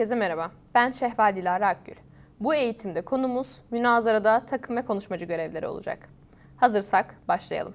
Herkese merhaba. Ben Şehval Dilara Akgül. Bu eğitimde konumuz münazarada takım ve konuşmacı görevleri olacak. Hazırsak başlayalım.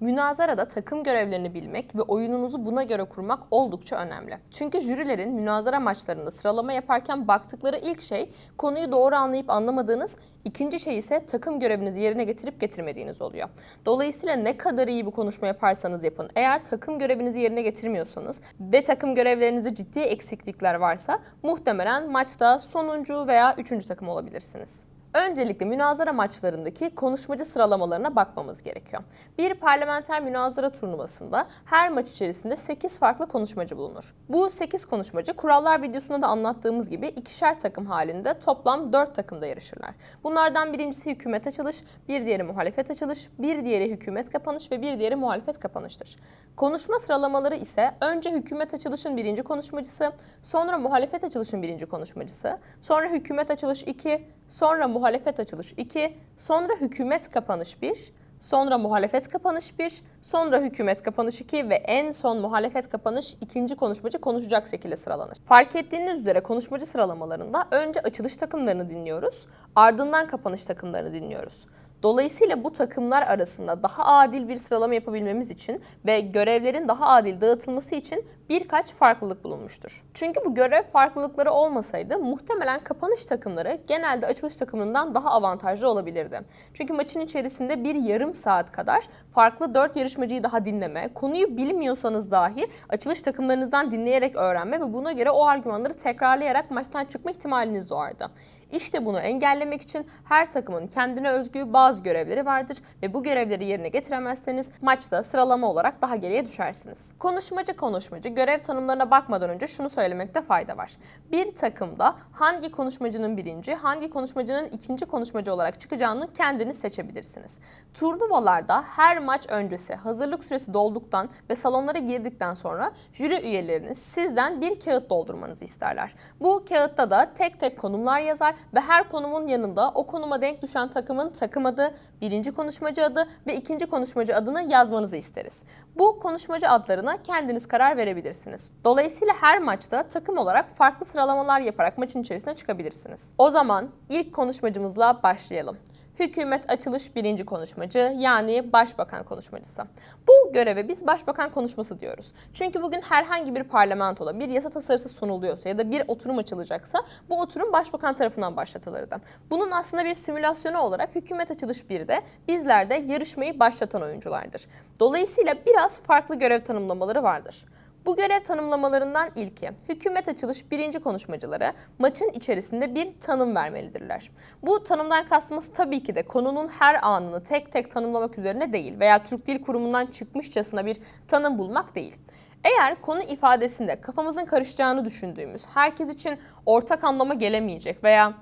Münazarada takım görevlerini bilmek ve oyununuzu buna göre kurmak oldukça önemli. Çünkü jürilerin münazara maçlarında sıralama yaparken baktıkları ilk şey konuyu doğru anlayıp anlamadığınız, ikinci şey ise takım görevinizi yerine getirip getirmediğiniz oluyor. Dolayısıyla ne kadar iyi bir konuşma yaparsanız yapın, eğer takım görevinizi yerine getirmiyorsanız ve takım görevlerinizde ciddi eksiklikler varsa muhtemelen maçta sonuncu veya üçüncü takım olabilirsiniz. Öncelikle münazara maçlarındaki konuşmacı sıralamalarına bakmamız gerekiyor. Bir parlamenter münazara turnuvasında her maç içerisinde 8 farklı konuşmacı bulunur. Bu 8 konuşmacı kurallar videosunda da anlattığımız gibi ikişer takım halinde toplam 4 takımda yarışırlar. Bunlardan birincisi hükümet açılış, bir diğeri muhalefet açılış, bir diğeri hükümet kapanış ve bir diğeri muhalefet kapanıştır. Konuşma sıralamaları ise önce hükümet açılışın birinci konuşmacısı, sonra muhalefet açılışın birinci konuşmacısı, sonra hükümet açılış 2, sonra muhalefet açılış 2, sonra hükümet kapanış 1, sonra muhalefet kapanış 1, sonra hükümet kapanış 2 ve en son muhalefet kapanış ikinci konuşmacı konuşacak şekilde sıralanır. Fark ettiğiniz üzere konuşmacı sıralamalarında önce açılış takımlarını dinliyoruz, ardından kapanış takımlarını dinliyoruz. Dolayısıyla bu takımlar arasında daha adil bir sıralama yapabilmemiz için ve görevlerin daha adil dağıtılması için birkaç farklılık bulunmuştur. Çünkü bu görev farklılıkları olmasaydı muhtemelen kapanış takımları genelde açılış takımından daha avantajlı olabilirdi. Çünkü maçın içerisinde bir yarım saat kadar farklı dört yarışmacıyı daha dinleme, konuyu bilmiyorsanız dahi açılış takımlarınızdan dinleyerek öğrenme ve buna göre o argümanları tekrarlayarak maçtan çıkma ihtimaliniz doğardı. İşte bunu engellemek için her takımın kendine özgü bazı görevleri vardır ve bu görevleri yerine getiremezseniz maçta sıralama olarak daha geriye düşersiniz. Konuşmacı konuşmacı görev tanımlarına bakmadan önce şunu söylemekte fayda var. Bir takımda hangi konuşmacının birinci, hangi konuşmacının ikinci konuşmacı olarak çıkacağını kendiniz seçebilirsiniz. Turnuvalarda her maç öncesi hazırlık süresi dolduktan ve salonlara girdikten sonra jüri üyeleriniz sizden bir kağıt doldurmanızı isterler. Bu kağıtta da tek tek konumlar yazar ve her konumun yanında o konuma denk düşen takımın takım adı, birinci konuşmacı adı ve ikinci konuşmacı adını yazmanızı isteriz. Bu konuşmacı adlarına kendiniz karar verebilirsiniz. Dolayısıyla her maçta takım olarak farklı sıralamalar yaparak maçın içerisine çıkabilirsiniz. O zaman ilk konuşmacımızla başlayalım. Hükümet açılış birinci konuşmacı yani başbakan konuşmacısı. Bu göreve biz başbakan konuşması diyoruz. Çünkü bugün herhangi bir parlamentoda bir yasa tasarısı sunuluyorsa ya da bir oturum açılacaksa bu oturum başbakan tarafından başlatılırdı. Bunun aslında bir simülasyonu olarak hükümet açılış 1'de bizler de yarışmayı başlatan oyunculardır. Dolayısıyla biraz farklı görev tanımlamaları vardır. Bu görev tanımlamalarından ilki, hükümet açılış birinci konuşmacıları maçın içerisinde bir tanım vermelidirler. Bu tanımdan kastımız tabii ki de konunun her anını tek tek tanımlamak üzerine değil veya Türk Dil Kurumu'ndan çıkmışçasına bir tanım bulmak değil. Eğer konu ifadesinde kafamızın karışacağını düşündüğümüz, herkes için ortak anlama gelemeyecek veya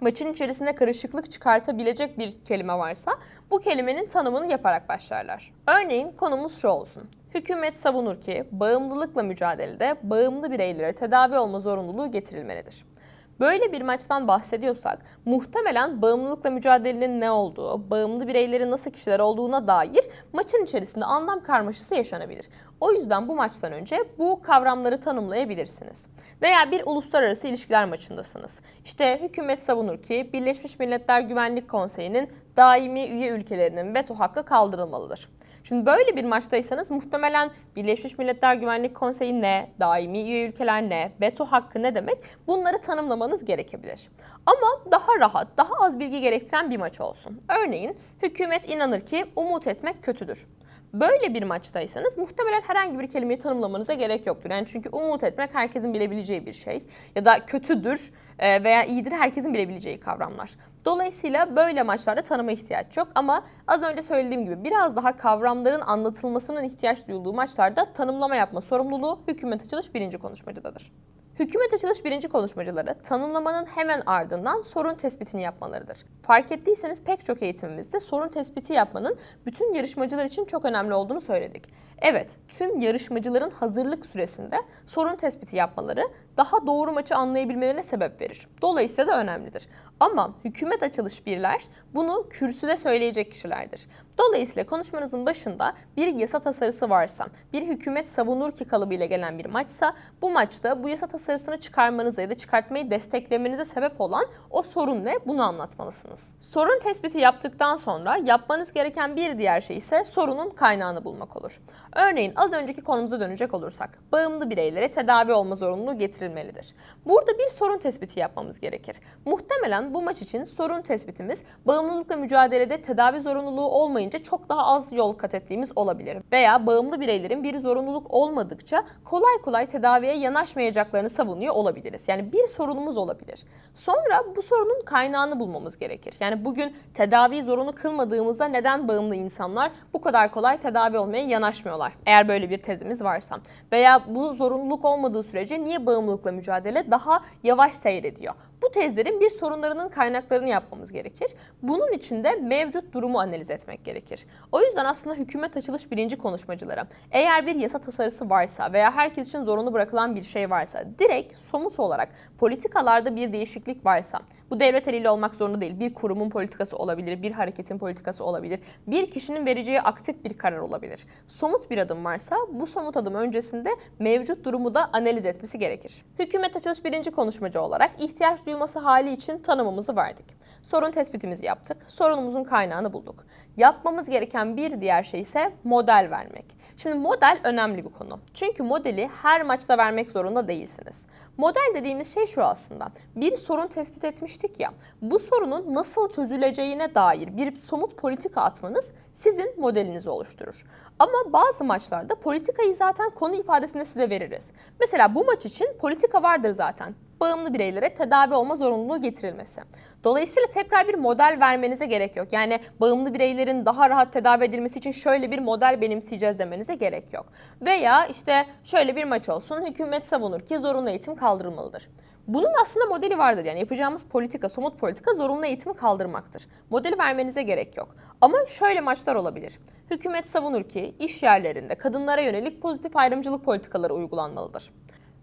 maçın içerisinde karışıklık çıkartabilecek bir kelime varsa bu kelimenin tanımını yaparak başlarlar. Örneğin konumuz şu olsun. Hükümet savunur ki bağımlılıkla mücadelede bağımlı bireylere tedavi olma zorunluluğu getirilmelidir. Böyle bir maçtan bahsediyorsak muhtemelen bağımlılıkla mücadelenin ne olduğu, bağımlı bireylerin nasıl kişiler olduğuna dair maçın içerisinde anlam karmaşası yaşanabilir. O yüzden bu maçtan önce bu kavramları tanımlayabilirsiniz. Veya bir uluslararası ilişkiler maçındasınız. İşte hükümet savunur ki Birleşmiş Milletler Güvenlik Konseyi'nin daimi üye ülkelerinin veto hakkı kaldırılmalıdır. Şimdi böyle bir maçtaysanız muhtemelen Birleşmiş Milletler Güvenlik Konseyi ne, daimi üye ülkeler ne, veto hakkı ne demek bunları tanımlamanız gerekebilir. Ama daha rahat, daha az bilgi gerektiren bir maç olsun. Örneğin hükümet inanır ki umut etmek kötüdür. Böyle bir maçtaysanız muhtemelen herhangi bir kelimeyi tanımlamanıza gerek yoktur. Yani çünkü umut etmek herkesin bilebileceği bir şey ya da kötüdür e, veya iyidir herkesin bilebileceği kavramlar. Dolayısıyla böyle maçlarda tanıma ihtiyaç yok ama az önce söylediğim gibi biraz daha kavramların anlatılmasının ihtiyaç duyulduğu maçlarda tanımlama yapma sorumluluğu hükümet açılış birinci konuşmacıdadır. Hükümet açılış birinci konuşmacıları tanımlamanın hemen ardından sorun tespitini yapmalarıdır. Fark ettiyseniz pek çok eğitimimizde sorun tespiti yapmanın bütün yarışmacılar için çok önemli olduğunu söyledik. Evet, tüm yarışmacıların hazırlık süresinde sorun tespiti yapmaları daha doğru maçı anlayabilmelerine sebep verir. Dolayısıyla da önemlidir. Ama hükümet açılış birler bunu kürsüde söyleyecek kişilerdir. Dolayısıyla konuşmanızın başında bir yasa tasarısı varsa, bir hükümet savunur ki kalıbıyla gelen bir maçsa bu maçta bu yasa tasarısını çıkarmanıza ya da çıkartmayı desteklemenize sebep olan o sorun ne bunu anlatmalısınız. Sorun tespiti yaptıktan sonra yapmanız gereken bir diğer şey ise sorunun kaynağını bulmak olur. Örneğin az önceki konumuza dönecek olursak bağımlı bireylere tedavi olma zorunluluğu getirilmelidir. Burada bir sorun tespiti yapmamız gerekir. Muhtemelen bu maç için sorun tespitimiz bağımlılıkla mücadelede tedavi zorunluluğu olmayınca çok daha az yol kat ettiğimiz olabilir. Veya bağımlı bireylerin bir zorunluluk olmadıkça kolay kolay tedaviye yanaşmayacaklarını savunuyor olabiliriz. Yani bir sorunumuz olabilir. Sonra bu sorunun kaynağını bulmamız gerekir. Yani bugün tedavi zorunlu kılmadığımızda neden bağımlı insanlar bu kadar kolay tedavi olmaya yanaşmıyorlar? Eğer böyle bir tezimiz varsa. Veya bu zorunluluk olmadığı sürece niye bağımlılıkla mücadele daha yavaş seyrediyor? Bu tezlerin bir sorunlarının kaynaklarını yapmamız gerekir. Bunun için de mevcut durumu analiz etmek gerekir. O yüzden aslında hükümet açılış birinci konuşmacılara eğer bir yasa tasarısı varsa veya herkes için zorunlu bırakılan bir şey varsa direkt somut olarak politikalarda bir değişiklik varsa bu devlet eliyle olmak zorunda değil. Bir kurumun politikası olabilir, bir hareketin politikası olabilir, bir kişinin vereceği aktif bir karar olabilir. Somut bir adım varsa bu somut adım öncesinde mevcut durumu da analiz etmesi gerekir. Hükümet açılış birinci konuşmacı olarak ihtiyaç duyulması hali için tanımımızı verdik. Sorun tespitimizi yaptık. Sorunumuzun kaynağını bulduk. Yapmamız gereken bir diğer şey ise model vermek. Şimdi model önemli bir konu. Çünkü modeli her maçta vermek zorunda değilsiniz. Model dediğimiz şey şu aslında. Bir sorun tespit etmiştik ya. Bu sorunun nasıl çözüleceğine dair bir somut politika atmanız sizin modelinizi oluşturur. Ama bazı maçlarda politikayı zaten konu ifadesinde size veririz. Mesela bu maç için politika vardır zaten bağımlı bireylere tedavi olma zorunluluğu getirilmesi. Dolayısıyla tekrar bir model vermenize gerek yok. Yani bağımlı bireylerin daha rahat tedavi edilmesi için şöyle bir model benimseyeceğiz demenize gerek yok. Veya işte şöyle bir maç olsun, hükümet savunur ki zorunlu eğitim kaldırılmalıdır. Bunun aslında modeli vardır yani yapacağımız politika, somut politika zorunlu eğitimi kaldırmaktır. Modeli vermenize gerek yok. Ama şöyle maçlar olabilir. Hükümet savunur ki iş yerlerinde kadınlara yönelik pozitif ayrımcılık politikaları uygulanmalıdır.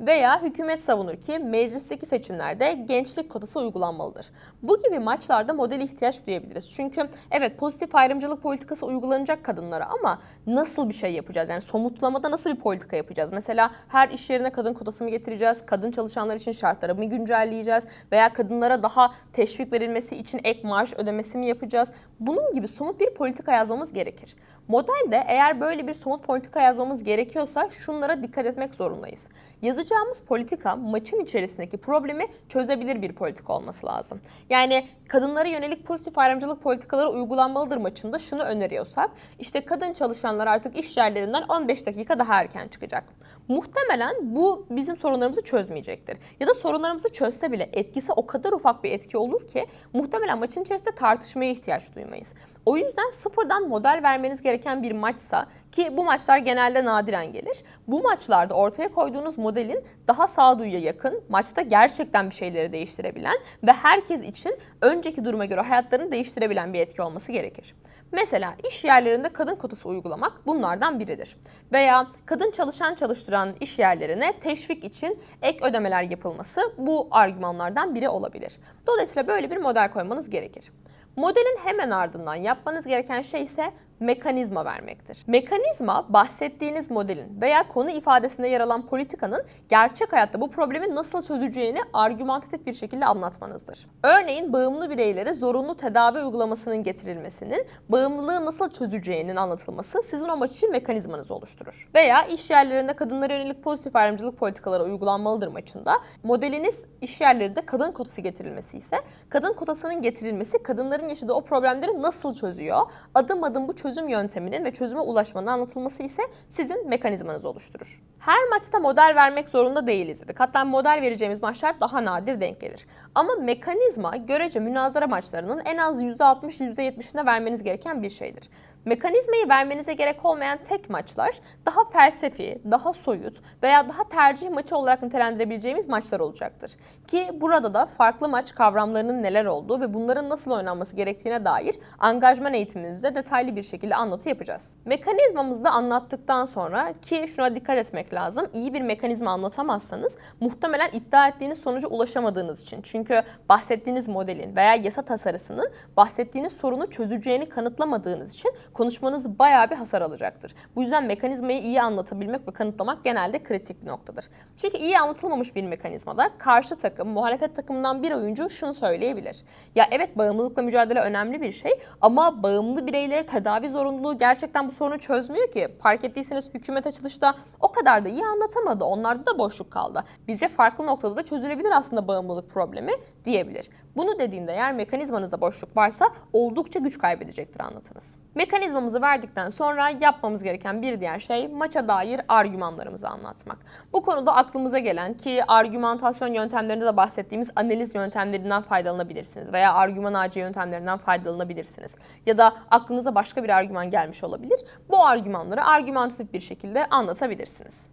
Veya hükümet savunur ki meclisteki seçimlerde gençlik kotası uygulanmalıdır. Bu gibi maçlarda model ihtiyaç duyabiliriz. Çünkü evet pozitif ayrımcılık politikası uygulanacak kadınlara ama nasıl bir şey yapacağız? Yani somutlamada nasıl bir politika yapacağız? Mesela her iş yerine kadın kotası mı getireceğiz? Kadın çalışanlar için şartları mı güncelleyeceğiz? Veya kadınlara daha teşvik verilmesi için ek maaş ödemesi mi yapacağız? Bunun gibi somut bir politika yazmamız gerekir. Modelde eğer böyle bir somut politika yazmamız gerekiyorsa şunlara dikkat etmek zorundayız. Yazacağımız politika maçın içerisindeki problemi çözebilir bir politika olması lazım. Yani kadınlara yönelik pozitif ayrımcılık politikaları uygulanmalıdır maçında şunu öneriyorsak işte kadın çalışanlar artık iş yerlerinden 15 dakika daha erken çıkacak. Muhtemelen bu bizim sorunlarımızı çözmeyecektir. Ya da sorunlarımızı çözse bile etkisi o kadar ufak bir etki olur ki muhtemelen maçın içerisinde tartışmaya ihtiyaç duymayız. O yüzden sıfırdan model vermeniz gereken bir maçsa ki bu maçlar genelde nadiren gelir. Bu maçlarda ortaya koyduğunuz modelin daha sağduyuya yakın, maçta gerçekten bir şeyleri değiştirebilen ve herkes için önceki duruma göre hayatlarını değiştirebilen bir etki olması gerekir. Mesela iş yerlerinde kadın kotası uygulamak bunlardan biridir. Veya kadın çalışan çalıştıran iş yerlerine teşvik için ek ödemeler yapılması bu argümanlardan biri olabilir. Dolayısıyla böyle bir model koymanız gerekir. Modelin hemen ardından yapmanız gereken şey ise mekanizma vermektir. Mekanizma bahsettiğiniz modelin veya konu ifadesinde yer alan politikanın gerçek hayatta bu problemi nasıl çözeceğini argümantatif bir şekilde anlatmanızdır. Örneğin bağımlı bireylere zorunlu tedavi uygulamasının getirilmesinin bağımlılığı nasıl çözeceğinin anlatılması sizin o maç için mekanizmanızı oluşturur. Veya iş yerlerinde kadınlara yönelik pozitif ayrımcılık politikaları uygulanmalıdır maçında modeliniz iş yerlerinde kadın kotası getirilmesi ise kadın kotasının getirilmesi kadınların yaşadığı o problemleri nasıl çözüyor? Adım adım bu çözüm yönteminin ve çözüme ulaşmanın anlatılması ise sizin mekanizmanızı oluşturur. Her maçta model vermek zorunda değiliz dedik. Hatta model vereceğimiz maçlar daha nadir denk gelir. Ama mekanizma görece münazara maçlarının en az %60-%70'ine vermeniz gereken bir şeydir. Mekanizmayı vermenize gerek olmayan tek maçlar daha felsefi, daha soyut veya daha tercih maçı olarak nitelendirebileceğimiz maçlar olacaktır. Ki burada da farklı maç kavramlarının neler olduğu ve bunların nasıl oynanması gerektiğine dair angajman eğitimimizde detaylı bir şekilde anlatı yapacağız. Mekanizmamızı da anlattıktan sonra ki şuna dikkat etmek lazım. iyi bir mekanizma anlatamazsanız muhtemelen iddia ettiğiniz sonuca ulaşamadığınız için. Çünkü bahsettiğiniz modelin veya yasa tasarısının bahsettiğiniz sorunu çözeceğini kanıtlamadığınız için konuşmanız bayağı bir hasar alacaktır. Bu yüzden mekanizmayı iyi anlatabilmek ve kanıtlamak genelde kritik bir noktadır. Çünkü iyi anlatılmamış bir mekanizmada karşı takım, muhalefet takımından bir oyuncu şunu söyleyebilir. Ya evet bağımlılıkla mücadele önemli bir şey ama bağımlı bireyleri tedavi zorunluluğu gerçekten bu sorunu çözmüyor ki. Fark ettiyseniz hükümet açılışta o kadar da iyi anlatamadı. Onlarda da boşluk kaldı. Bizce farklı noktada da çözülebilir aslında bağımlılık problemi diyebilir. Bunu dediğinde eğer mekanizmanızda boşluk varsa oldukça güç kaybedecektir anlatınız. Mekanizmamızı verdikten sonra yapmamız gereken bir diğer şey maça dair argümanlarımızı anlatmak. Bu konuda aklımıza gelen ki argümantasyon yöntemlerinde de bahsettiğimiz analiz yöntemlerinden faydalanabilirsiniz veya argüman ağacı yöntemlerinden faydalanabilirsiniz. Ya da aklınıza başka bir argüman gelmiş olabilir. Bu argümanları argümantatif bir şekilde anlatabilirsiniz.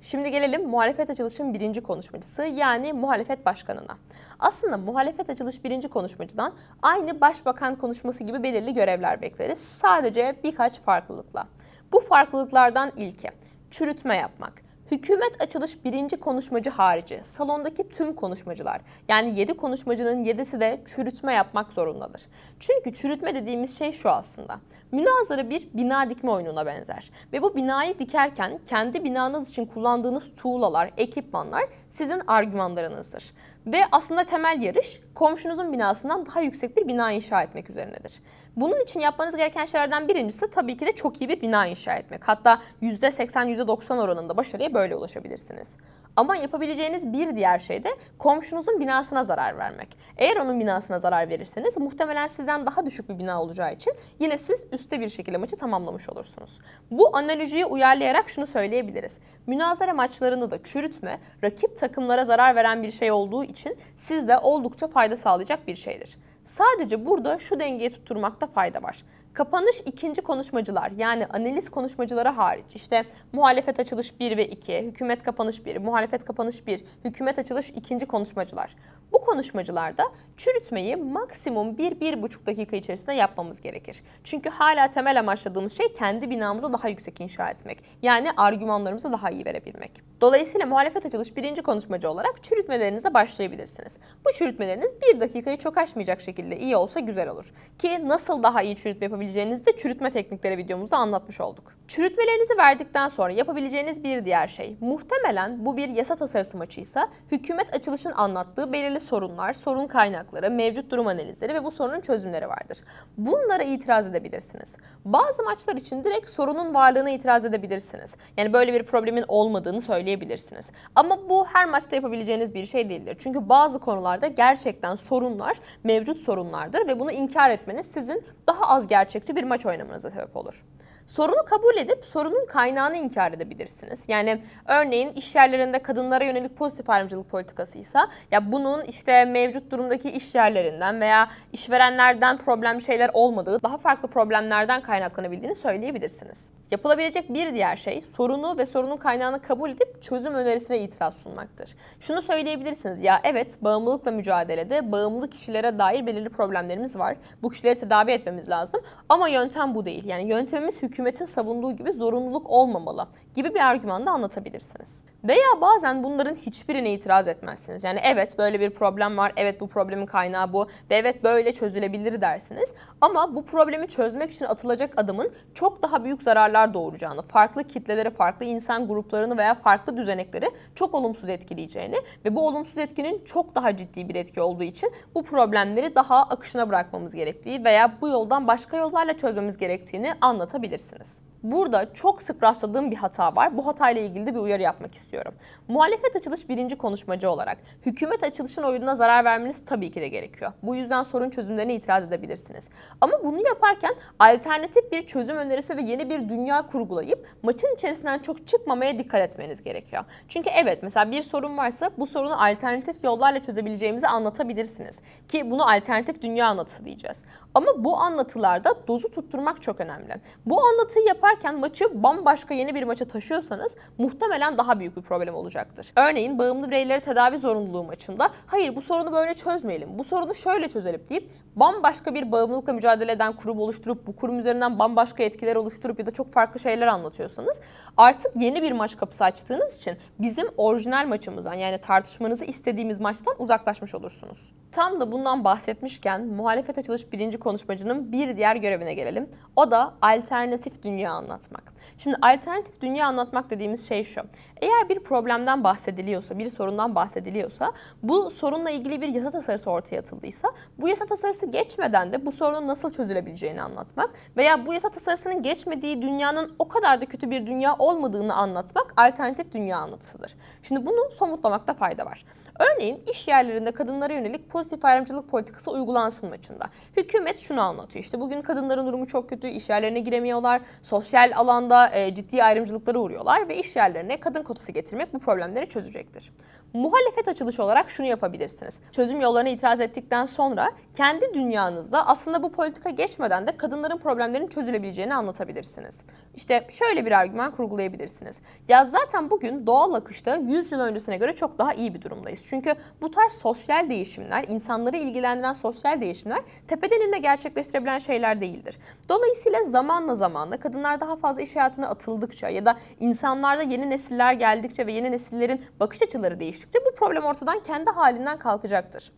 Şimdi gelelim muhalefet açılışın birinci konuşmacısı yani muhalefet başkanına. Aslında muhalefet açılış birinci konuşmacıdan aynı başbakan konuşması gibi belirli görevler bekleriz. Sadece birkaç farklılıkla. Bu farklılıklardan ilki çürütme yapmak. Hükümet açılış birinci konuşmacı harici salondaki tüm konuşmacılar yani 7 konuşmacının 7'si de çürütme yapmak zorundadır. Çünkü çürütme dediğimiz şey şu aslında. Münazara bir bina dikme oyununa benzer. Ve bu binayı dikerken kendi binanız için kullandığınız tuğlalar, ekipmanlar sizin argümanlarınızdır. Ve aslında temel yarış komşunuzun binasından daha yüksek bir bina inşa etmek üzerinedir. Bunun için yapmanız gereken şeylerden birincisi tabii ki de çok iyi bir bina inşa etmek. Hatta %80, %90 oranında başarıya böyle ulaşabilirsiniz. Ama yapabileceğiniz bir diğer şey de komşunuzun binasına zarar vermek. Eğer onun binasına zarar verirseniz muhtemelen sizden daha düşük bir bina olacağı için yine siz üstte bir şekilde maçı tamamlamış olursunuz. Bu analojiyi uyarlayarak şunu söyleyebiliriz. Münazara maçlarında da çürütme rakip takımlara zarar veren bir şey olduğu için sizde oldukça fayda sağlayacak bir şeydir. Sadece burada şu dengeyi tutturmakta fayda var. Kapanış ikinci konuşmacılar yani analiz konuşmacıları hariç işte muhalefet açılış 1 ve 2, hükümet kapanış 1, muhalefet kapanış 1, hükümet açılış ikinci konuşmacılar. Bu konuşmacılarda çürütmeyi maksimum 1-1,5 dakika içerisinde yapmamız gerekir. Çünkü hala temel amaçladığımız şey kendi binamızı daha yüksek inşa etmek. Yani argümanlarımızı daha iyi verebilmek. Dolayısıyla muhalefet açılış birinci konuşmacı olarak çürütmelerinize başlayabilirsiniz. Bu çürütmeleriniz bir dakikayı çok aşmayacak şekilde iyi olsa güzel olur. Ki nasıl daha iyi çürütme yapabileceğinizi de çürütme teknikleri videomuzda anlatmış olduk. Çürütmelerinizi verdikten sonra yapabileceğiniz bir diğer şey, muhtemelen bu bir yasa tasarısı maçıysa hükümet açılışın anlattığı belirli sorunlar, sorun kaynakları, mevcut durum analizleri ve bu sorunun çözümleri vardır. Bunlara itiraz edebilirsiniz. Bazı maçlar için direkt sorunun varlığına itiraz edebilirsiniz. Yani böyle bir problemin olmadığını söyleyebilirsiniz. Ama bu her maçta yapabileceğiniz bir şey değildir. Çünkü bazı konularda gerçekten sorunlar mevcut sorunlardır ve bunu inkar etmeniz sizin daha az gerçekçi bir maç oynamanıza sebep olur. Sorunu kabul edip sorunun kaynağını inkar edebilirsiniz. Yani örneğin iş yerlerinde kadınlara yönelik pozitif ayrımcılık politikasıysa ya bunun işte mevcut durumdaki iş yerlerinden veya işverenlerden problem şeyler olmadığı, daha farklı problemlerden kaynaklanabildiğini söyleyebilirsiniz. Yapılabilecek bir diğer şey sorunu ve sorunun kaynağını kabul edip çözüm önerisine itiraz sunmaktır. Şunu söyleyebilirsiniz ya evet bağımlılıkla mücadelede bağımlı kişilere dair belirli problemlerimiz var. Bu kişileri tedavi etmemiz lazım ama yöntem bu değil. Yani yöntemimiz hükümetin savunduğu gibi zorunluluk olmamalı gibi bir argüman da anlatabilirsiniz. Veya bazen bunların hiçbirine itiraz etmezsiniz. Yani evet böyle bir problem var, evet bu problemin kaynağı bu ve evet böyle çözülebilir dersiniz. Ama bu problemi çözmek için atılacak adımın çok daha büyük zararlar doğuracağını, farklı kitleleri, farklı insan gruplarını veya farklı düzenekleri çok olumsuz etkileyeceğini ve bu olumsuz etkinin çok daha ciddi bir etki olduğu için bu problemleri daha akışına bırakmamız gerektiği veya bu yoldan başka yollarla çözmemiz gerektiğini anlatabilirsiniz. Burada çok sık rastladığım bir hata var. Bu hatayla ilgili de bir uyarı yapmak istiyorum. Muhalefet açılış birinci konuşmacı olarak hükümet açılışın oyununa zarar vermeniz tabii ki de gerekiyor. Bu yüzden sorun çözümlerine itiraz edebilirsiniz. Ama bunu yaparken alternatif bir çözüm önerisi ve yeni bir dünya kurgulayıp maçın içerisinden çok çıkmamaya dikkat etmeniz gerekiyor. Çünkü evet mesela bir sorun varsa bu sorunu alternatif yollarla çözebileceğimizi anlatabilirsiniz. Ki bunu alternatif dünya anlatısı diyeceğiz. Ama bu anlatılarda dozu tutturmak çok önemli. Bu anlatıyı yaparken maçı bambaşka yeni bir maça taşıyorsanız muhtemelen daha büyük bir problem olacaktır. Örneğin bağımlı bireyleri tedavi zorunluluğu maçında hayır bu sorunu böyle çözmeyelim, bu sorunu şöyle çözelim deyip bambaşka bir bağımlılıkla mücadele eden kurum oluşturup bu kurum üzerinden bambaşka etkiler oluşturup ya da çok farklı şeyler anlatıyorsanız artık yeni bir maç kapısı açtığınız için bizim orijinal maçımızdan yani tartışmanızı istediğimiz maçtan uzaklaşmış olursunuz. Tam da bundan bahsetmişken muhalefet açılış birinci konuşmacının bir diğer görevine gelelim. O da alternatif dünya anlatmak. Şimdi alternatif dünya anlatmak dediğimiz şey şu. Eğer bir problemden bahsediliyorsa, bir sorundan bahsediliyorsa, bu sorunla ilgili bir yasa tasarısı ortaya atıldıysa, bu yasa tasarısı geçmeden de bu sorunun nasıl çözülebileceğini anlatmak veya bu yasa tasarısının geçmediği dünyanın o kadar da kötü bir dünya olmadığını anlatmak alternatif dünya anlatısıdır. Şimdi bunu somutlamakta fayda var. Örneğin iş yerlerinde kadınlara yönelik pozitif ayrımcılık politikası uygulansın maçında. Hükümet şunu anlatıyor. İşte bugün kadınların durumu çok kötü, iş yerlerine giremiyorlar, sosyal alanda ciddi ayrımcılıklara uğruyorlar ve iş yerlerine kadın kotası getirmek bu problemleri çözecektir. Muhalefet açılışı olarak şunu yapabilirsiniz. Çözüm yollarına itiraz ettikten sonra kendi dünyanızda aslında bu politika geçmeden de kadınların problemlerinin çözülebileceğini anlatabilirsiniz. İşte şöyle bir argüman kurgulayabilirsiniz. Ya zaten bugün doğal akışta 100 yıl öncesine göre çok daha iyi bir durumdayız. Çünkü bu tarz sosyal değişimler, insanları ilgilendiren sosyal değişimler tepeden inme gerçekleştirebilen şeyler değildir. Dolayısıyla zamanla zamanla kadınlar daha fazla iş hayatına atıldıkça ya da insanlarda yeni nesiller geldikçe ve yeni nesillerin bakış açıları değiştikçe bu problem ortadan kendi halinden kalkacaktır.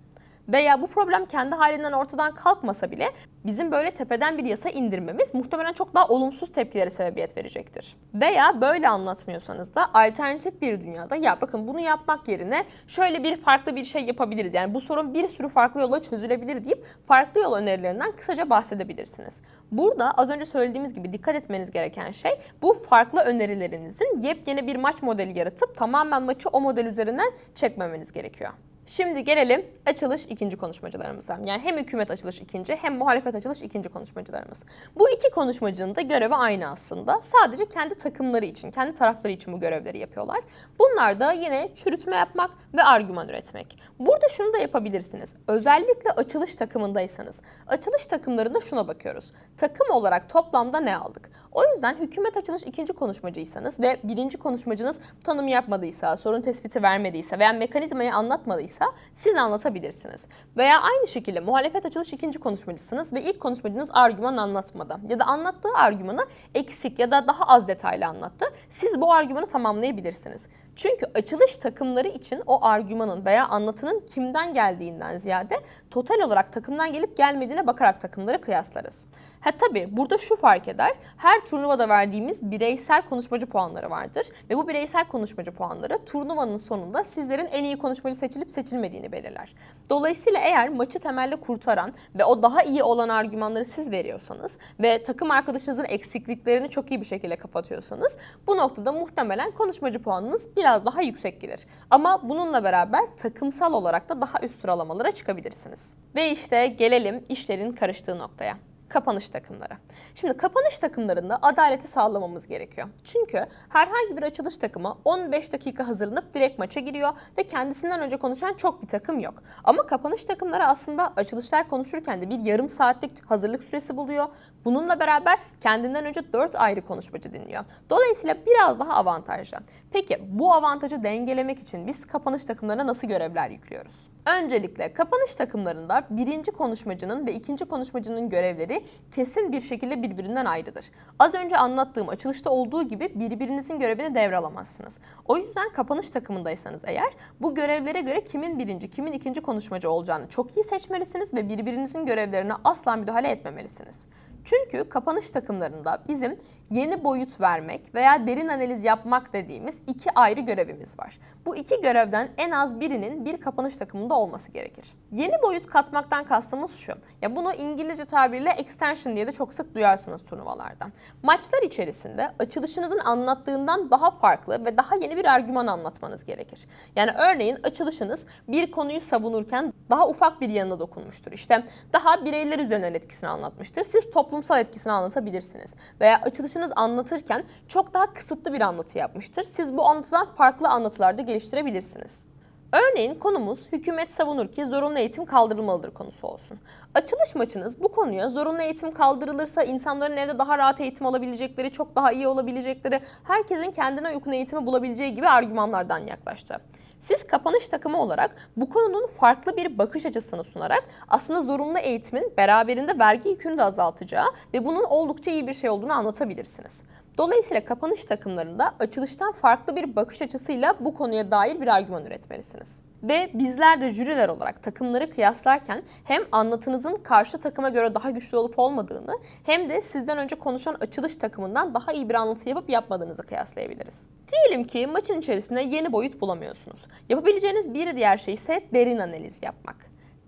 Veya bu problem kendi halinden ortadan kalkmasa bile bizim böyle tepeden bir yasa indirmemiz muhtemelen çok daha olumsuz tepkilere sebebiyet verecektir. Veya böyle anlatmıyorsanız da alternatif bir dünyada ya bakın bunu yapmak yerine şöyle bir farklı bir şey yapabiliriz. Yani bu sorun bir sürü farklı yolla çözülebilir deyip farklı yol önerilerinden kısaca bahsedebilirsiniz. Burada az önce söylediğimiz gibi dikkat etmeniz gereken şey bu farklı önerilerinizin yepyeni bir maç modeli yaratıp tamamen maçı o model üzerinden çekmemeniz gerekiyor. Şimdi gelelim açılış ikinci konuşmacılarımıza. Yani hem hükümet açılış ikinci hem muhalefet açılış ikinci konuşmacılarımız. Bu iki konuşmacının da görevi aynı aslında. Sadece kendi takımları için, kendi tarafları için bu görevleri yapıyorlar. Bunlar da yine çürütme yapmak ve argüman üretmek. Burada şunu da yapabilirsiniz. Özellikle açılış takımındaysanız. Açılış takımlarında şuna bakıyoruz. Takım olarak toplamda ne aldık? O yüzden hükümet açılış ikinci konuşmacıysanız ve birinci konuşmacınız tanım yapmadıysa, sorun tespiti vermediyse veya mekanizmayı anlatmadıysa siz anlatabilirsiniz. Veya aynı şekilde muhalefet açılış ikinci konuşmacısınız ve ilk konuşmacınız argüman anlatmadı. Ya da anlattığı argümanı eksik ya da daha az detaylı anlattı. Siz bu argümanı tamamlayabilirsiniz. Çünkü açılış takımları için o argümanın veya anlatının kimden geldiğinden ziyade total olarak takımdan gelip gelmediğine bakarak takımları kıyaslarız. Ha tabii burada şu fark eder. Her turnuvada verdiğimiz bireysel konuşmacı puanları vardır ve bu bireysel konuşmacı puanları turnuvanın sonunda sizlerin en iyi konuşmacı seçilip seçilmediğini belirler. Dolayısıyla eğer maçı temelde kurtaran ve o daha iyi olan argümanları siz veriyorsanız ve takım arkadaşınızın eksikliklerini çok iyi bir şekilde kapatıyorsanız bu noktada muhtemelen konuşmacı puanınız biraz daha yüksek gelir. Ama bununla beraber takımsal olarak da daha üst sıralamalara çıkabilirsiniz. Ve işte gelelim işlerin karıştığı noktaya kapanış takımları. Şimdi kapanış takımlarında adaleti sağlamamız gerekiyor. Çünkü herhangi bir açılış takımı 15 dakika hazırlanıp direkt maça giriyor ve kendisinden önce konuşan çok bir takım yok. Ama kapanış takımları aslında açılışlar konuşurken de bir yarım saatlik hazırlık süresi buluyor. Bununla beraber kendinden önce 4 ayrı konuşmacı dinliyor. Dolayısıyla biraz daha avantajlı. Peki bu avantajı dengelemek için biz kapanış takımlarına nasıl görevler yüklüyoruz? Öncelikle kapanış takımlarında birinci konuşmacının ve ikinci konuşmacının görevleri kesin bir şekilde birbirinden ayrıdır. Az önce anlattığım açılışta olduğu gibi birbirinizin görevini devralamazsınız. O yüzden kapanış takımındaysanız eğer bu görevlere göre kimin birinci, kimin ikinci konuşmacı olacağını çok iyi seçmelisiniz ve birbirinizin görevlerine asla müdahale etmemelisiniz. Çünkü kapanış takımlarında bizim yeni boyut vermek veya derin analiz yapmak dediğimiz iki ayrı görevimiz var. Bu iki görevden en az birinin bir kapanış takımında olması gerekir. Yeni boyut katmaktan kastımız şu. Ya bunu İngilizce tabiriyle extension diye de çok sık duyarsınız turnuvalarda. Maçlar içerisinde açılışınızın anlattığından daha farklı ve daha yeni bir argüman anlatmanız gerekir. Yani örneğin açılışınız bir konuyu savunurken daha ufak bir yanına dokunmuştur. İşte daha bireyler üzerinden etkisini anlatmıştır. Siz toplumsal etkisini anlatabilirsiniz. Veya açılışınız anlatırken çok daha kısıtlı bir anlatı yapmıştır. Siz bu anlatıdan farklı anlatılarda geliştirebilirsiniz. Örneğin konumuz hükümet savunur ki zorunlu eğitim kaldırılmalıdır konusu olsun. Açılış maçınız bu konuya zorunlu eğitim kaldırılırsa insanların evde daha rahat eğitim alabilecekleri, çok daha iyi olabilecekleri, herkesin kendine uygun eğitimi bulabileceği gibi argümanlardan yaklaştı. Siz kapanış takımı olarak bu konunun farklı bir bakış açısını sunarak aslında zorunlu eğitimin beraberinde vergi yükünü de azaltacağı ve bunun oldukça iyi bir şey olduğunu anlatabilirsiniz. Dolayısıyla kapanış takımlarında açılıştan farklı bir bakış açısıyla bu konuya dair bir argüman üretmelisiniz. Ve bizler de jüriler olarak takımları kıyaslarken hem anlatınızın karşı takıma göre daha güçlü olup olmadığını hem de sizden önce konuşan açılış takımından daha iyi bir anlatı yapıp yapmadığınızı kıyaslayabiliriz. Diyelim ki maçın içerisinde yeni boyut bulamıyorsunuz. Yapabileceğiniz bir diğer şey ise derin analiz yapmak.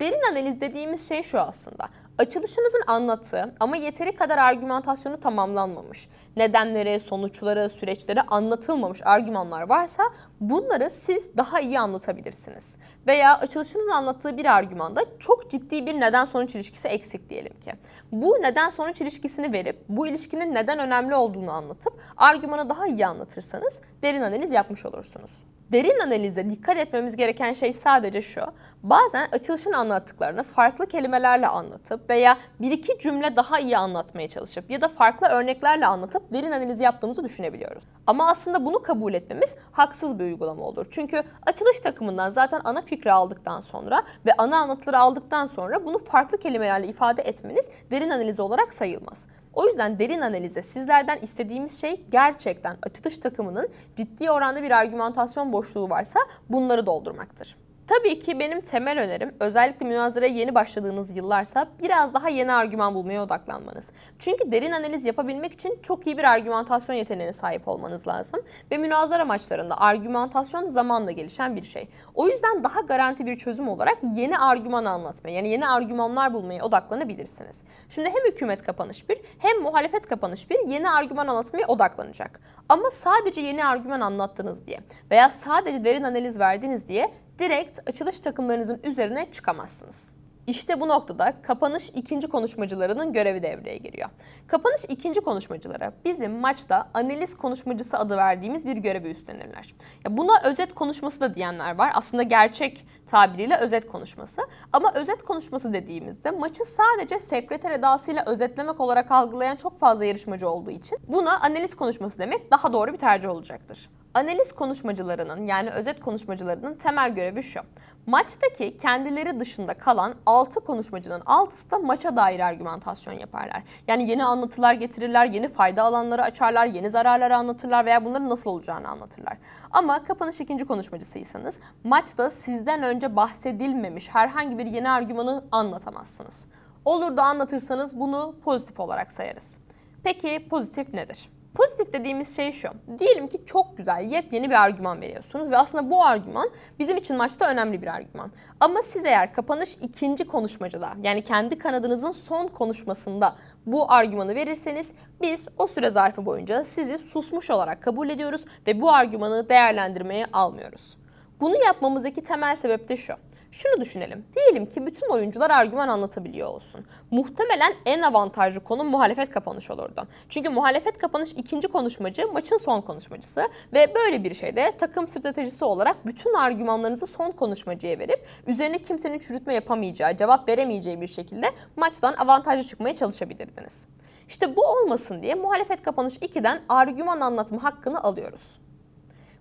Derin analiz dediğimiz şey şu aslında. Açılışınızın anlattığı ama yeteri kadar argümantasyonu tamamlanmamış, nedenleri, sonuçları, süreçleri anlatılmamış argümanlar varsa bunları siz daha iyi anlatabilirsiniz. Veya açılışınızın anlattığı bir argümanda çok ciddi bir neden sonuç ilişkisi eksik diyelim ki. Bu neden sonuç ilişkisini verip bu ilişkinin neden önemli olduğunu anlatıp argümanı daha iyi anlatırsanız derin analiz yapmış olursunuz. Derin analize dikkat etmemiz gereken şey sadece şu. Bazen açılışın anlattıklarını farklı kelimelerle anlatıp veya bir iki cümle daha iyi anlatmaya çalışıp ya da farklı örneklerle anlatıp derin analiz yaptığımızı düşünebiliyoruz. Ama aslında bunu kabul etmemiz haksız bir uygulama olur. Çünkü açılış takımından zaten ana fikri aldıktan sonra ve ana anlatıları aldıktan sonra bunu farklı kelimelerle ifade etmeniz derin analiz olarak sayılmaz. O yüzden derin analize sizlerden istediğimiz şey gerçekten açılış takımının ciddi oranda bir argümantasyon boşluğu varsa bunları doldurmaktır. Tabii ki benim temel önerim özellikle münazaraya yeni başladığınız yıllarsa biraz daha yeni argüman bulmaya odaklanmanız. Çünkü derin analiz yapabilmek için çok iyi bir argümantasyon yeteneğine sahip olmanız lazım. Ve münazara maçlarında argümantasyon zamanla gelişen bir şey. O yüzden daha garanti bir çözüm olarak yeni argüman anlatmaya yani yeni argümanlar bulmaya odaklanabilirsiniz. Şimdi hem hükümet kapanış bir hem muhalefet kapanış bir yeni argüman anlatmaya odaklanacak. Ama sadece yeni argüman anlattınız diye veya sadece derin analiz verdiniz diye direkt açılış takımlarınızın üzerine çıkamazsınız. İşte bu noktada kapanış ikinci konuşmacılarının görevi devreye giriyor. Kapanış ikinci konuşmacılara bizim maçta analiz konuşmacısı adı verdiğimiz bir görevi üstlenirler. Ya buna özet konuşması da diyenler var. Aslında gerçek tabiriyle özet konuşması. Ama özet konuşması dediğimizde maçı sadece sekreter edasıyla özetlemek olarak algılayan çok fazla yarışmacı olduğu için buna analiz konuşması demek daha doğru bir tercih olacaktır. Analiz konuşmacılarının yani özet konuşmacılarının temel görevi şu. Maçtaki kendileri dışında kalan 6 konuşmacının 6'sı da maça dair argümantasyon yaparlar. Yani yeni anlatılar getirirler, yeni fayda alanları açarlar, yeni zararları anlatırlar veya bunların nasıl olacağını anlatırlar. Ama kapanış ikinci konuşmacısıysanız maçta sizden önce bahsedilmemiş herhangi bir yeni argümanı anlatamazsınız. Olur da anlatırsanız bunu pozitif olarak sayarız. Peki pozitif nedir? Pozitif dediğimiz şey şu. Diyelim ki çok güzel, yepyeni bir argüman veriyorsunuz ve aslında bu argüman bizim için maçta önemli bir argüman. Ama siz eğer kapanış ikinci konuşmacıda yani kendi kanadınızın son konuşmasında bu argümanı verirseniz biz o süre zarfı boyunca sizi susmuş olarak kabul ediyoruz ve bu argümanı değerlendirmeye almıyoruz. Bunu yapmamızdaki temel sebep de şu. Şunu düşünelim. Diyelim ki bütün oyuncular argüman anlatabiliyor olsun. Muhtemelen en avantajlı konu muhalefet kapanış olurdu. Çünkü muhalefet kapanış ikinci konuşmacı maçın son konuşmacısı ve böyle bir şeyde takım stratejisi olarak bütün argümanlarınızı son konuşmacıya verip üzerine kimsenin çürütme yapamayacağı, cevap veremeyeceği bir şekilde maçtan avantajlı çıkmaya çalışabilirdiniz. İşte bu olmasın diye muhalefet kapanış 2'den argüman anlatma hakkını alıyoruz.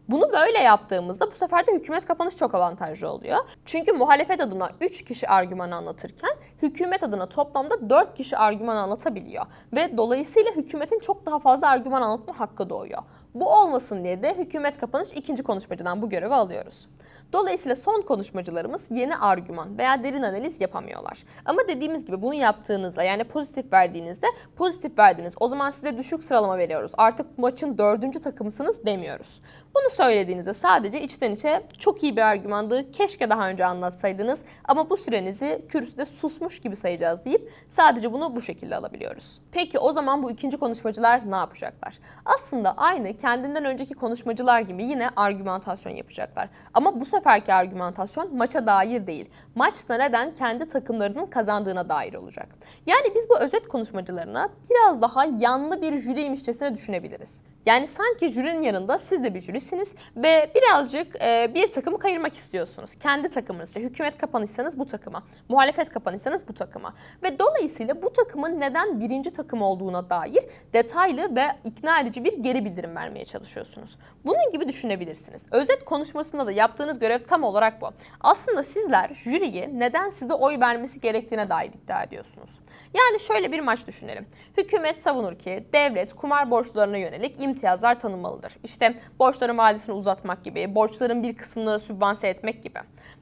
Bunu böyle yaptığımızda bu sefer de hükümet kapanış çok avantajlı oluyor. Çünkü muhalefet adına 3 kişi argüman anlatırken hükümet adına toplamda 4 kişi argüman anlatabiliyor. Ve dolayısıyla hükümetin çok daha fazla argüman anlatma hakkı doğuyor. Bu olmasın diye de hükümet kapanış ikinci konuşmacıdan bu görevi alıyoruz. Dolayısıyla son konuşmacılarımız yeni argüman veya derin analiz yapamıyorlar. Ama dediğimiz gibi bunu yaptığınızda yani pozitif verdiğinizde pozitif verdiniz. O zaman size düşük sıralama veriyoruz. Artık maçın dördüncü takımısınız demiyoruz. Bunu söylediğinizde sadece içten içe çok iyi bir argümandı. Keşke daha önce anlatsaydınız ama bu sürenizi kürsüde susmuş gibi sayacağız deyip sadece bunu bu şekilde alabiliyoruz. Peki o zaman bu ikinci konuşmacılar ne yapacaklar? Aslında aynı kendinden önceki konuşmacılar gibi yine argümantasyon yapacaklar. Ama bu seferki argümantasyon maça dair değil. Maçta neden kendi takımlarının kazandığına dair olacak. Yani biz bu özet konuşmacılarına biraz daha yanlı bir jüriymişçesine düşünebiliriz. Yani sanki jürinin yanında siz de bir jürisiniz ve birazcık e, bir takımı kayırmak istiyorsunuz. Kendi takımınız. İşte hükümet kapanıysanız bu takıma, muhalefet kapanıysanız bu takıma. Ve dolayısıyla bu takımın neden birinci takım olduğuna dair detaylı ve ikna edici bir geri bildirim vermeye çalışıyorsunuz. Bunun gibi düşünebilirsiniz. Özet konuşmasında da yaptığınız görev tam olarak bu. Aslında sizler jüriye neden size oy vermesi gerektiğine dair iddia ediyorsunuz. Yani şöyle bir maç düşünelim. Hükümet savunur ki devlet kumar borçlarına yönelik imtiyazlar tanınmalıdır. İşte borçların vadesini uzatmak gibi, borçların bir kısmını sübvanse etmek gibi.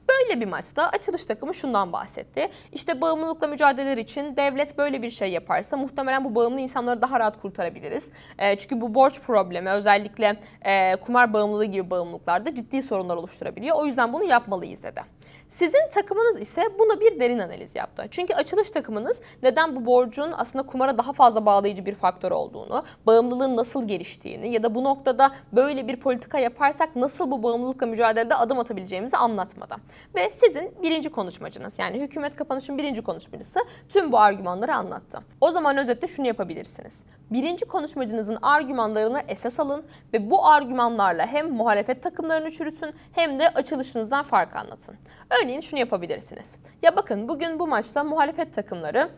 Böyle bir maçta açılış takımı şundan bahsetti. İşte bağımlılıkla mücadeleler için devlet böyle bir şey yaparsa muhtemelen bu bağımlı insanları daha rahat kurtarabiliriz. E, çünkü bu borç problemi özellikle e, kumar bağımlılığı gibi bağımlılıklarda ciddi sorunlar oluşturabiliyor. O yüzden bunu yapmalıyız dedi. Sizin takımınız ise buna bir derin analiz yaptı. Çünkü açılış takımınız neden bu borcun aslında kumara daha fazla bağlayıcı bir faktör olduğunu, bağımlılığın nasıl geliştiğini ya da bu noktada böyle bir politika yaparsak nasıl bu bağımlılıkla mücadelede adım atabileceğimizi anlatmadı. Ve sizin birinci konuşmacınız yani hükümet kapanışın birinci konuşmacısı tüm bu argümanları anlattı. O zaman özetle şunu yapabilirsiniz. Birinci konuşmacınızın argümanlarını esas alın ve bu argümanlarla hem muhalefet takımlarını çürütün hem de açılışınızdan fark anlatın. Örneğin şunu yapabilirsiniz. Ya bakın bugün bu maçta muhalefet takımları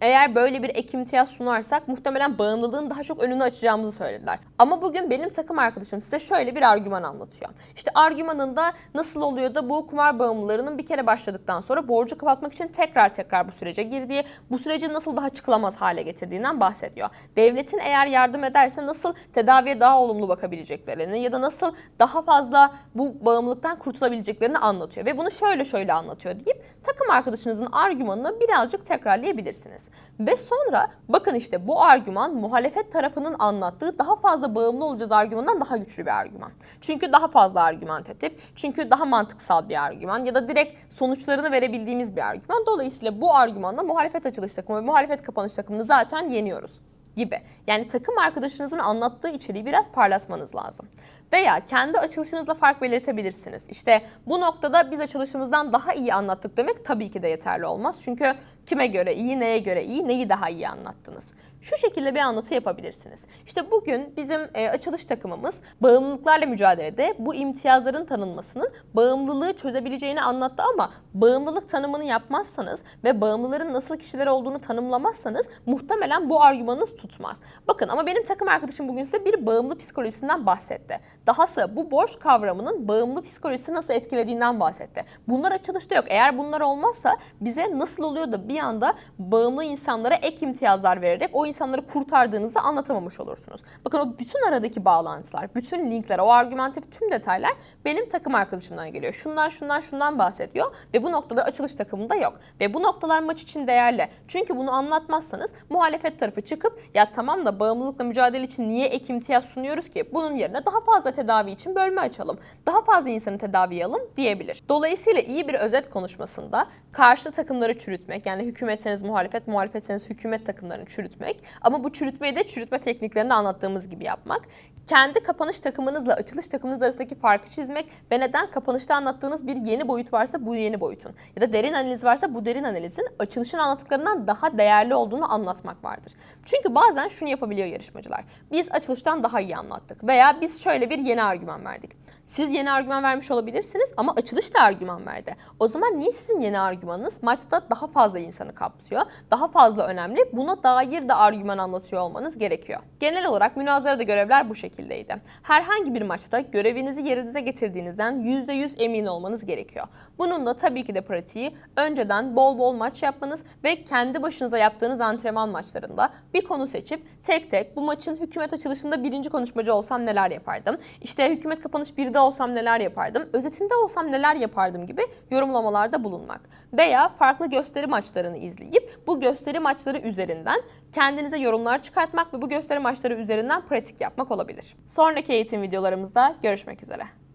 eğer böyle bir ek imtiyaz sunarsak muhtemelen bağımlılığın daha çok önünü açacağımızı söylediler. Ama bugün benim takım arkadaşım size şöyle bir argüman anlatıyor. İşte argümanında nasıl oluyor da bu kumar bağımlılarının bir kere başladıktan sonra borcu kapatmak için tekrar tekrar bu sürece girdiği, bu süreci nasıl daha çıkılamaz hale getirdiğinden bahsediyor. Devletin eğer yardım ederse nasıl tedaviye daha olumlu bakabileceklerini ya da nasıl daha fazla bu bağımlılıktan kurtulabileceklerini anlatıyor. Ve bunu şöyle şöyle anlatıyor deyip takım arkadaşınızın argümanını birazcık tekrarlayabilirsiniz. Ve sonra bakın işte bu argüman muhalefet tarafının anlattığı daha fazla bağımlı olacağız argümanından daha güçlü bir argüman. Çünkü daha fazla argüman tetip, çünkü daha mantıksal bir argüman ya da direkt sonuçlarını verebildiğimiz bir argüman. Dolayısıyla bu argümanla muhalefet açılış takımı ve muhalefet kapanış takımını zaten yeniyoruz gibi. Yani takım arkadaşınızın anlattığı içeriği biraz parlatmanız lazım. Veya kendi açılışınızla fark belirtebilirsiniz. İşte bu noktada biz açılışımızdan daha iyi anlattık demek tabii ki de yeterli olmaz. Çünkü kime göre iyi, neye göre iyi, neyi daha iyi anlattınız. Şu şekilde bir anlatı yapabilirsiniz. İşte bugün bizim e, açılış takımımız bağımlılıklarla mücadelede bu imtiyazların tanınmasının bağımlılığı çözebileceğini anlattı ama bağımlılık tanımını yapmazsanız ve bağımlıların nasıl kişiler olduğunu tanımlamazsanız muhtemelen bu argümanınız tutmaz. Bakın ama benim takım arkadaşım bugün size bir bağımlı psikolojisinden bahsetti. Dahası bu borç kavramının bağımlı psikolojisi nasıl etkilediğinden bahsetti. Bunlar açılışta yok. Eğer bunlar olmazsa bize nasıl oluyor da bir anda bağımlı insanlara ek imtiyazlar vererek o insanları kurtardığınızı anlatamamış olursunuz. Bakın o bütün aradaki bağlantılar, bütün linkler, o argümantif tüm detaylar benim takım arkadaşımdan geliyor. Şundan şundan şundan bahsediyor ve bu noktada açılış takımında yok. Ve bu noktalar maç için değerli. Çünkü bunu anlatmazsanız muhalefet tarafı çıkıp ya tamam da bağımlılıkla mücadele için niye ek imtiyaz sunuyoruz ki? Bunun yerine daha fazla tedavi için bölme açalım. Daha fazla insanı tedaviye alın diyebilir. Dolayısıyla iyi bir özet konuşmasında karşı takımları çürütmek yani hükümetseniz muhalefet, muhalefetseniz hükümet takımlarını çürütmek ama bu çürütmeyi de çürütme tekniklerini anlattığımız gibi yapmak. Kendi kapanış takımınızla açılış takımınız arasındaki farkı çizmek ve neden kapanışta anlattığınız bir yeni boyut varsa bu yeni boyutun ya da derin analiz varsa bu derin analizin açılışın anlattıklarından daha değerli olduğunu anlatmak vardır. Çünkü bazen şunu yapabiliyor yarışmacılar. Biz açılıştan daha iyi anlattık veya biz şöyle bir yeni argüman verdik. Siz yeni argüman vermiş olabilirsiniz ama açılış da argüman verdi. O zaman niye sizin yeni argümanınız maçta daha fazla insanı kapsıyor? Daha fazla önemli. Buna dair de argüman anlatıyor olmanız gerekiyor. Genel olarak münazarada görevler bu şekildeydi. Herhangi bir maçta görevinizi yerinize getirdiğinizden %100 emin olmanız gerekiyor. Bunun da tabii ki de pratiği önceden bol bol maç yapmanız ve kendi başınıza yaptığınız antrenman maçlarında bir konu seçip tek tek bu maçın hükümet açılışında birinci konuşmacı olsam neler yapardım? İşte hükümet kapanış 1'de olsam neler yapardım? Özetinde olsam neler yapardım gibi yorumlamalarda bulunmak. Veya farklı gösteri maçlarını izleyip bu gösteri maçları üzerinden kendinize yorumlar çıkartmak ve bu gösteri maçları üzerinden pratik yapmak olabilir. Sonraki eğitim videolarımızda görüşmek üzere.